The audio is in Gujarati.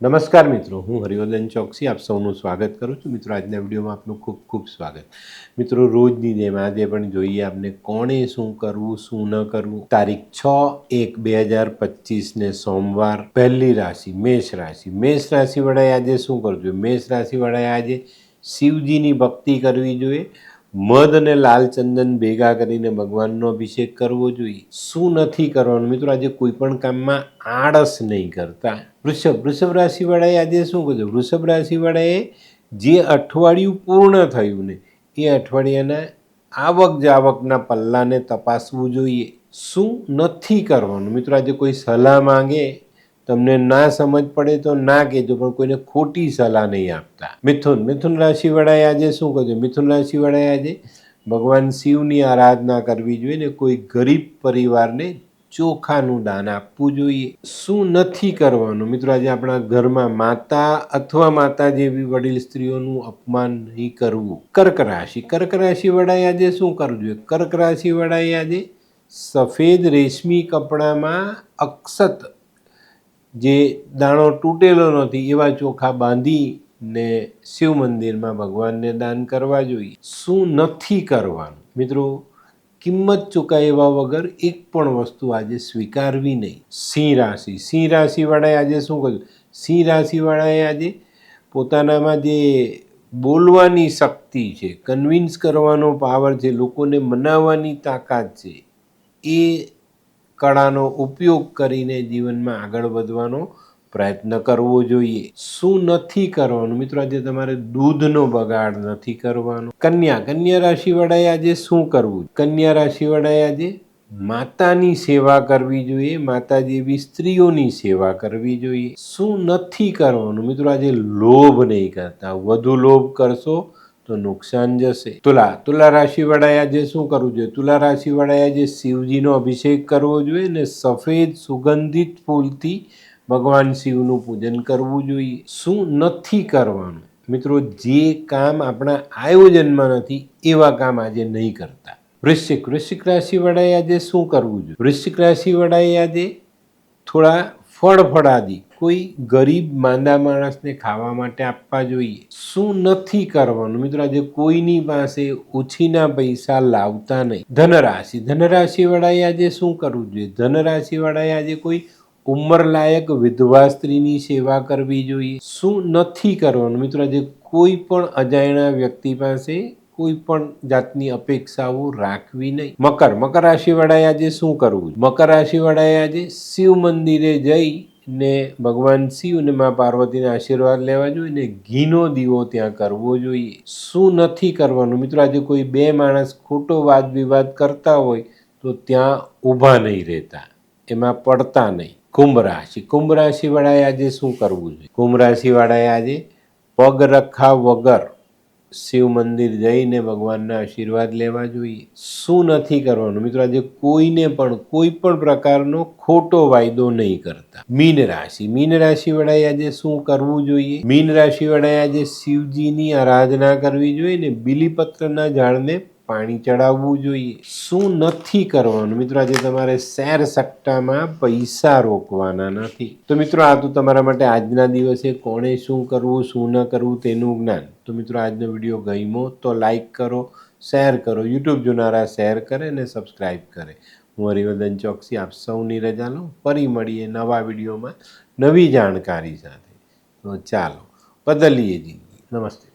નમસ્કાર મિત્રો, હું હરિવર્ધન ચોકસી આપ સૌનું સ્વાગત કરું છું. મિત્રો, આજના વિડીયોમાં આપનું ખૂબ ખૂબ સ્વાગત. મિત્રો, રોજની જેમ આજે પણ જોઈએ આપને કોણે શું કરવું, શું ન કરવું. તારીખ છ એક બે હજાર પચીસને સોમવાર, પહેલી રાશિ, મેષ રાશિ. મેષ રાશિવાળાએ આજે શું કરવું જોઈએ? મેષ રાશિવાળાએ આજે શિવજીની ભક્તિ કરવી જોઈએ. મધ અને લાલ ચંદન ભેગા કરીને ભગવાનનો અભિષેક કરવો જોઈએ. શું નથી કરવાનું? મિત્રો, આજે કોઈ પણ કામમાં આળસ નહીં કરતા. વૃષભ વૃષભ રાશિવાળાએ આજે શું કર્યું વૃષભ રાશિવાળાએ જે અઠવાડિયું પૂર્ણ થયું ને, એ અઠવાડિયાના આવક જાવકના પલ્લાને તપાસવું જોઈએ. શું નથી કરવાનું? મિત્રો, આજે કોઈ સલાહ માંગે તમને ના સમજ પડે તો ના કહેજો, પણ કોઈને ખોટી સલાહ નહીં આપતા. મિથુન મિથુન રાશિવાળાએ આજે શું કર્યું મિથુન રાશિવાળાએ આજે ભગવાન શિવની આરાધના કરવી જોઈએ ને કોઈ ગરીબ પરિવારને ચોખાનું દાન આપવું જોઈએ. શું નથી કરવાનું? મિત્રો, આજે આપણા ઘરમાં માતા અથવા માતા જેવી વડીલ સ્ત્રીઓનું અપમાન નહીં કરવું. કર્ક રાશિ. કર્ક રાશિવાળાએ આજે શું કરવું જોઈએ? કર્ક રાશિવાળાએ આજે સફેદ રેશમી કપડામાં અક્ષત જે દાણો તૂટેલો નથી, એવા ચોખા બાંધીને શિવ મંદિરમાં ભગવાનને દાન કરવા જોઈએ. શું નથી કરવાનું? મિત્રો, કિંમત ચૂકવ્યા વગર એક પણ વસ્તુ આજે સ્વીકારવી નહીં. સિંહ રાશિ. સિંહ રાશિવાળાએ આજે શું કર્યું? સિંહ રાશિવાળાએ આજે પોતાનામાં જે બોલવાની શક્તિ છે કન્વિન્સ કરવાનો પાવર છે, લોકોને મનાવવાની તાકાત છે, એ કળાનો ઉપયોગ કરીને જીવનમાં આગળ વધવાનો પ્રયત્ન કરવો જોઈએ. શું નથી કરવાનું? મિત્રો, આજે તમારે દૂધનો બગાડ નથી કરવાનો. કન્યા કન્યા રાશિવાળાએ આજે શું કરવું? કન્યા રાશિવાળાએ આજે માતાની સેવા કરવી જોઈએ માતા જેવી સ્ત્રીઓની સેવા કરવી જોઈએ. શું નથી કરવાનું? મિત્રો, આજે લોભ નહીં કરતા. વધુ લોભ કરશો તો નુકસાન જશે. તુલા તુલા રાશિવાળાએ આજે શું કરવું જોઈએ? તુલા રાશિવાળાએ આજે શિવજીનો અભિષેક કરવો જોઈએ અને સફેદ સુગંધિત ફૂલથી ભગવાન શિવનું પૂજન કરવું જોઈએ. શું નથી કરવાનું? મિત્રો, જે કામ આપણા આયોજનમાં નથી, એવા કામ આજે નહીં કરતા. વૃશ્ચિક વૃશ્ચિક રાશિવાળાએ આજે શું કરવું જોઈએ? વૃશ્ચિક રાશિવાળાએ આજે થોડા ફળ ફળાદી કોઈ ગરીબ માંદા માણસને ખાવા માટે આપવા જોઈએ, શું નથી કરવાનું? મિત્રો, આજે કોઈની પાસે ઓછીના પૈસા લાવતા નહીં. ધનરાશિ. ધનરાશિવાળાએ આજે શું કરવું જોઈએ? ધનરાશિવાળાએ આજે કોઈ ઉંમરલાયક વિધવા સ્ત્રીની સેવા કરવી જોઈએ. શું નથી કરવાનું? મિત્રો, આજે કોઈ પણ અજાણ્યા વ્યક્તિ પાસે કોઈ પણ જાતની અપેક્ષાઓ રાખવી નહીં. મકર. મકર રાશિવાળાએ આજે શું કરવું મકર રાશિવાળાએ આજે શિવ મંદિરે જઈ ને ભગવાન શિવ અને મા પાર્વતીના આશીર્વાદ લેવા જોઈએ ને ઘીનો દીવો ત્યાં કરવો જોઈએ. શું નથી કરવાનું? મિત્રો, આજે કોઈ બે માણસ ખોટો વાદ વિવાદ કરતા હોય તો ત્યાં ઊભા નહીં રહેતા. એમાં પડતા નહીં. કુંભ રાશિ. કુંભ રાશિવાળાએ આજે શું કરવું જોઈએ? કુંભ રાશિવાળાએ આજે પગ રખા વગર શિવ મંદિર જઈને ભગવાનના આશીર્વાદ લેવા જોઈએ. શું નથી કરવાનું? મિત્રો, આજે કોઈને પણ, કોઈ પણ પ્રકારનો ખોટો વાયદો નહીં કરતા. મીન રાશિ. મીન રાશિવાળાએ આજે શું કરવું જોઈએ? મીન રાશિવાળાએ આજે શિવજીની આરાધના કરવી જોઈએ ને બિલીપત્રના ઝાડને પાણી ચડાવવું જોઈએ. શું નથી કરવાનું? મિત્રો, આજે તમારે શેર સટ્ટામાં પૈસા રોકવાના નથી. તો મિત્રો, આ તો તમારા માટે આજના દિવસે કોણે શું કરવું, શું ન કરવું તેનું જ્ઞાન. તો મિત્રો, આજનો વીડિયો ગમ્યો તો લાઈક કરો, શેર કરો, યુટ્યુબ જોનારા શેર કરે અને સબસ્ક્રાઈબ કરે. હું હરિવર્ધન ચોકસી, આપ સૌની રજા લઉં. ફરી મળીએ નવા વિડીયોમાં નવી જાણકારી સાથે. તો ચાલો, બદલીએ જિંદગી. નમસ્તે.